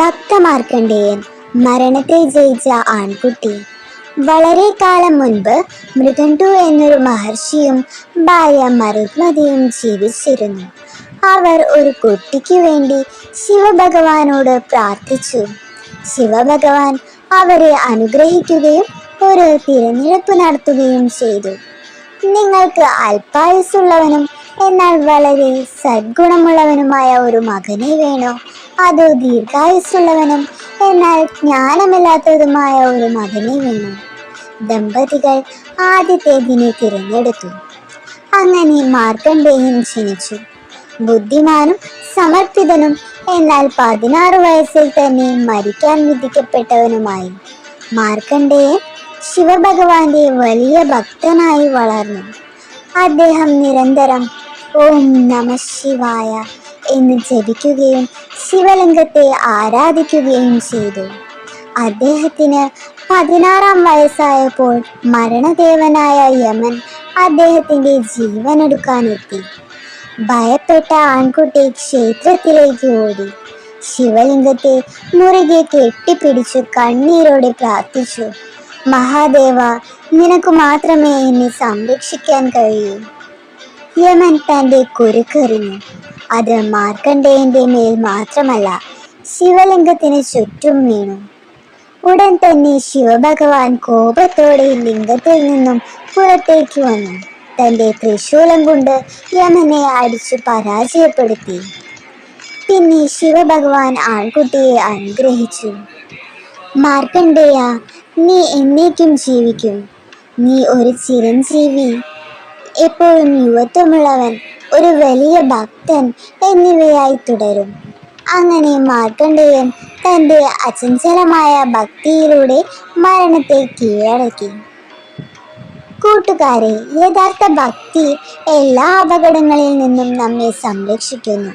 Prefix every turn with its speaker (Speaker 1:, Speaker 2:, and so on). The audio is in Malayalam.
Speaker 1: ഭക്തമാർക്കണ്ടേയൻ മരണത്തെ ജയിച്ച ആൺകുട്ടി. വളരെ കാലം മുൻപ് മൃഗണ്ടു എന്നൊരു മഹർഷിയും ഭാര്യ മരുത്മതിയും ജീവിച്ചിരുന്നു. അവർ ഒരു കുട്ടിക്ക് വേണ്ടി ശിവഭഗവാനോട് പ്രാർത്ഥിച്ചു. ശിവഭഗവാൻ അവരെ അനുഗ്രഹിക്കുകയും ഒരു തിരഞ്ഞെടുപ്പ് നടത്തുകയും ചെയ്തു. നിങ്ങൾക്ക് അല്പായുസുള്ളവനും എന്നാൽ വളരെ സദ്ഗുണമുള്ളവനുമായ ഒരു മകനെ വേണോ? അതോ ദീർഘായുസുള്ളവനും എന്നാൽ ജ്ഞാനമില്ലാത്തതുമായ ഒരു മകനെ വേണം. ദമ്പതികൾ ആദ്യത്തേതിനെ തിരഞ്ഞെടുത്തു. അങ്ങനെ മാർക്കണ്ഡേയൻ ജനിച്ചു ബുദ്ധിമാനും സമർത്ഥിതനും എന്നാൽ പതിനാറ് വയസ്സിൽ തന്നെ മരിക്കാൻ വിധിക്കപ്പെട്ടവനുമായി മാർക്കണ്ഡേയൻ ശിവഭഗവാന്റെ വലിയ ഭക്തനായി വളർന്നു. അദ്ദേഹം നിരന്തരം ഓം നമ ശിവായ എന്ന് ജപിക്കുകയും ശിവലിംഗത്തെ ആരാധിക്കുകയും ചെയ്തു. അദ്ദേഹത്തിന് പതിനാറാം വയസ്സായപ്പോൾ മരണദേവനായ യമൻ അദ്ദേഹത്തിന്റെ ജീവനെടുക്കാനെത്തി. ഭയപ്പെട്ട ആൺകുട്ടി ക്ഷേത്രത്തിലേക്ക് ഓടി. ശിവലിംഗത്തെ മുറുകെ കെട്ടിപ്പിടിച്ചു കണ്ണീരോടെ പ്രാർത്ഥിച്ചു മഹാദേവ നിനക്ക് മാത്രമേ എന്നെ സംരക്ഷിക്കാൻ കഴിയൂ. യമൻ തന്റെ കുരുക്കെറിഞ്ഞു. അത് മാർക്കണ്ഡേയന്റെ മേൽ മാത്രമല്ല ശിവലിംഗത്തിന് ചുറ്റും വീണു. ഉടൻ തന്നെ ശിവഭഗവാൻ കോപത്തോടെ ലിംഗത്തിൽ നിന്നും പുറത്തേക്ക് വന്നു. തന്റെ ത്രിശൂലം കൊണ്ട് യമനെ അടിച്ചു പരാജയപ്പെടുത്തി. പിന്നെ ശിവഭഗവാൻ ആൺകുട്ടിയെ അനുഗ്രഹിച്ചു. മാർക്കണ്ഡേയ നീ എന്നേക്കും ജീവിക്കും. നീ ഒരു ചിരഞ്ജീവി. എപ്പോഴും യുവത്വമുള്ളവൻ. ഒരു വലിയ ഭക്തൻ എന്നിവയായി തുടരും. അങ്ങനെ മാർക്കണ്ഡേയൻ തന്റെ അചഞ്ചലമായ ഭക്തിയിലൂടെ മരണത്തെ കീഴടക്കി. കൂട്ടുകാരെ യഥാർത്ഥ ഭക്തി എല്ലാ അപകടങ്ങളിൽ നിന്നും നമ്മെ സംരക്ഷിക്കുന്നു.